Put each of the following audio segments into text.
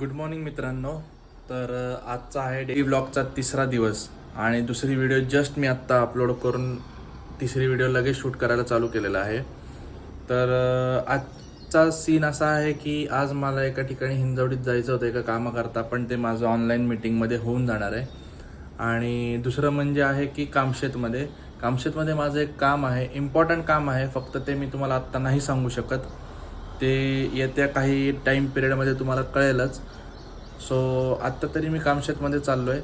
Good morning मित्रांनो. तर आजचा आहे डेली ब्लॉगचा तिसरा दिवस आणि दुसरी व्हिडिओ जस्ट मी आत्ता अपलोड करून तिसरी व्हिडिओ लगेच शूट करायला चालू केलेला आहे. तर आजचा सीन असा आहे की आज मला एका ठिकाणी हिंजवडीत जायचं होतं एका कामाकरता पण ते माझं ऑनलाईन मीटिंगमध्ये होऊन जाणार आहे. आणि दुसरं म्हणजे आहे की कामशेतमध्ये. कामशेतमध्ये माझं एक काम आहे इम्पॉर्टंट काम आहे फक्त ते मी तुम्हाला आत्ता नाही सांगू शकत. ते येत्या काही टाईम पिरियडमध्ये तुम्हाला कळेलच. सो आत्ता तरी मी कामशेतमध्ये चाललो आहे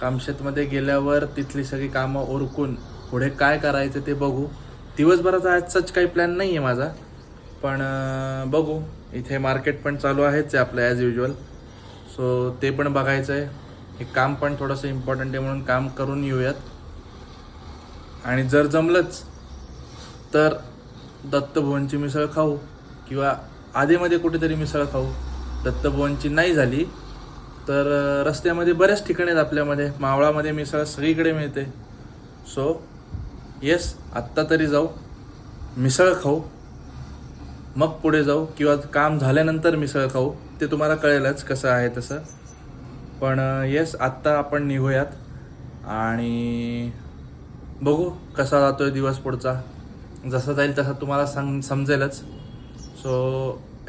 कामशेतमध्ये गेल्यावर तिथली सगळी कामं ओरकून पुढे काय करायचं ते बघू. दिवसभराचा आज सच काही प्लॅन नाही आहे माझा. पण बघू. इथे मार्केट पण चालू आहेच आहे आपलं ॲज युजल सो ते पण बघायचं आहे हे काम पण थोडंसं इम्पॉर्टंट आहे म्हणून काम करून येऊयात. आणि जर जमलंच तर दत्तभुवनची मिसळ खाऊ. किंवा आधीमध्ये कुठेतरी मिसळ खाऊ दत्तभुवनची नाही झाली तर रस्त्यामध्ये बऱ्याच ठिकाणी आहेत आपल्यामध्ये. मावळामध्ये मिसळ सगळीकडे मिळते. सो येस आत्ता तरी जाऊ मिसळ खाऊ मग पुढे जाऊ किंवा काम झाल्यानंतर मिसळ खाऊ ते तुम्हाला कळेलच कसं आहे तसं. पण येस आत्ता आपण निघूयात. आणि बघू कसा जातोय दिवस पुढचा. जसा जाईल तसा तुम्हाला सांग समजेलच. सो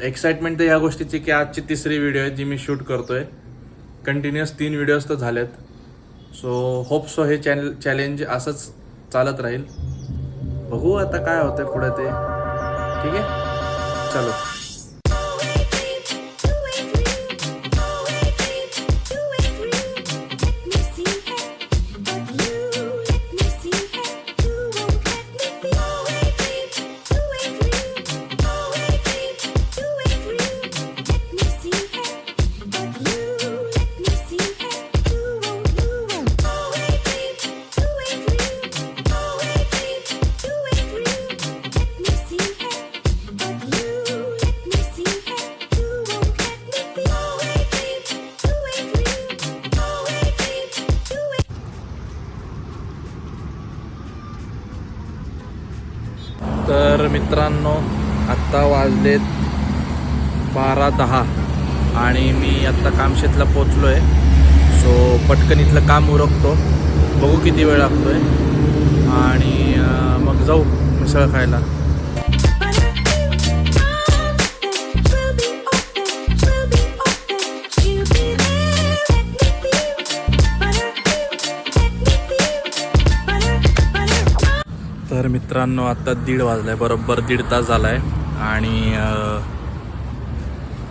एक्साइटमेंट तर या गोष्टीची की आजची तिसरी व्हिडिओ आहे जी मी शूट करतोय. कंटिन्युअस तीन व्हिडिओज तर झालेत सो होप सो हे चॅनल चॅलेंज असंच चालत राहील. बघू आता काय होतं पुढे ते. ठीक आहे? चलो. मित्रांनो आत्ता वाजलेत बारा दहा आणि मी आत्ता कामशेतला पोचलो आहे सो पटकन इथलं काम उरकतो. बघू किती वेळ लागतो आहे आणि मग जाऊ मिसळ खायला. तर मित्रांनो आत्ता दीड वाजलाय. बरोबर दीड तास झालाय. आणि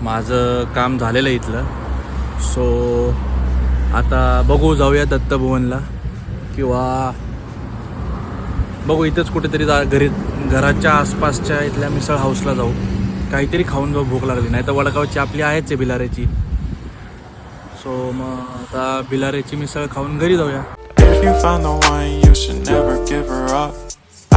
माझं काम झालेलं आहे इथलं. सो आता बघू जाऊया दत्तभुवनला. किंवा बघू इथंच कुठेतरी जा घरी घराच्या आसपासच्या इथल्या मिसळ हाऊसला जाऊ. काहीतरी खाऊन जाऊ भूक लागली. नाही तर वडगावची आपली आहेच आहे बिलाऱ्याची. सो मग आता भिलाऱ्याची मिसळ खाऊन घरी जाऊया. If you find the one, you should never give her up.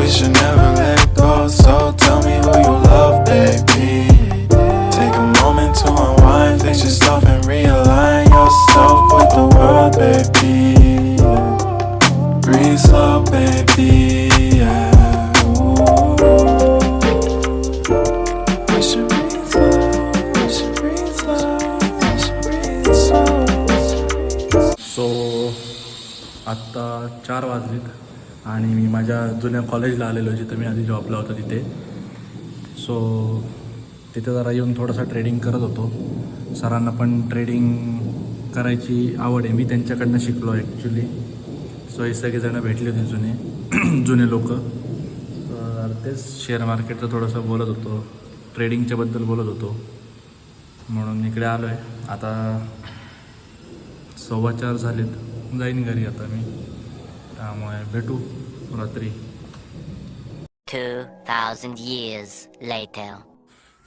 we should never let go. So tell me who you love, baby. Take a moment to unwind, fix yourself and realign yourself with the world, baby. Breathe slow, baby. Yeah. Ooh. We should breathe slow. We should breathe slow. We should breathe slow. So आत्ता चार वाजलेत आणि मी माझ्या जुन्या कॉलेजला आलेलो जिथं मी आधी जॉबला होतो तिथे. सो तिथे जरा येऊन थोडंसं ट्रेडिंग करत होतो. सरांना पण ट्रेडिंग करायची आवड आहे. मी त्यांच्याकडनं शिकलो ॲक्च्युली सो हे सगळेजणं भेटले होते जुने. जुने लोक. तर तेच शेअर मार्केटचं थोडंसं बोलत होतो. ट्रेडिंगच्याबद्दल बोलत होतो. म्हणून इकडे आलो आहे आता सव्वा चार झालेत. जाईन घरी आता मी. त्यामुळे भेटू रात्री 2,000 years later.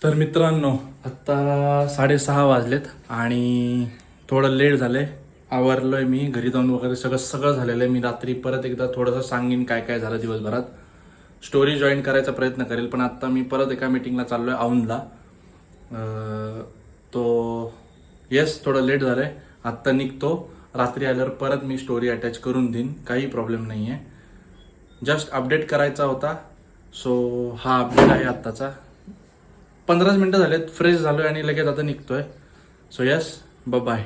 तर मित्रांनो आत्ता साडेसहा वाजलेत आणि थोडं लेट झालंय आवरलोय मी घरी जाऊन वगैरे सगळं सगळं झालेलं आहे. मी रात्री परत एकदा थोडंसं सांगेन काय काय झालं दिवसभरात. स्टोरी जॉईन करायचा प्रयत्न करेल पण आत्ता मी परत एका मीटिंगला चाललोय औंधला. अं, तो येस थोडं लेट झालंय. आत्ता निघतो. रात्री आल्यावर परत मी स्टोरी अटॅच करून देईन. काही प्रॉब्लेम नाही आहे जस्ट अपडेट करायचा होता. सो हा अपडेट आहे आत्ताचा. पंधराच मिनटं झालेत. फ्रेश झालोय आणि लगेच आता निघतोय. So yes bye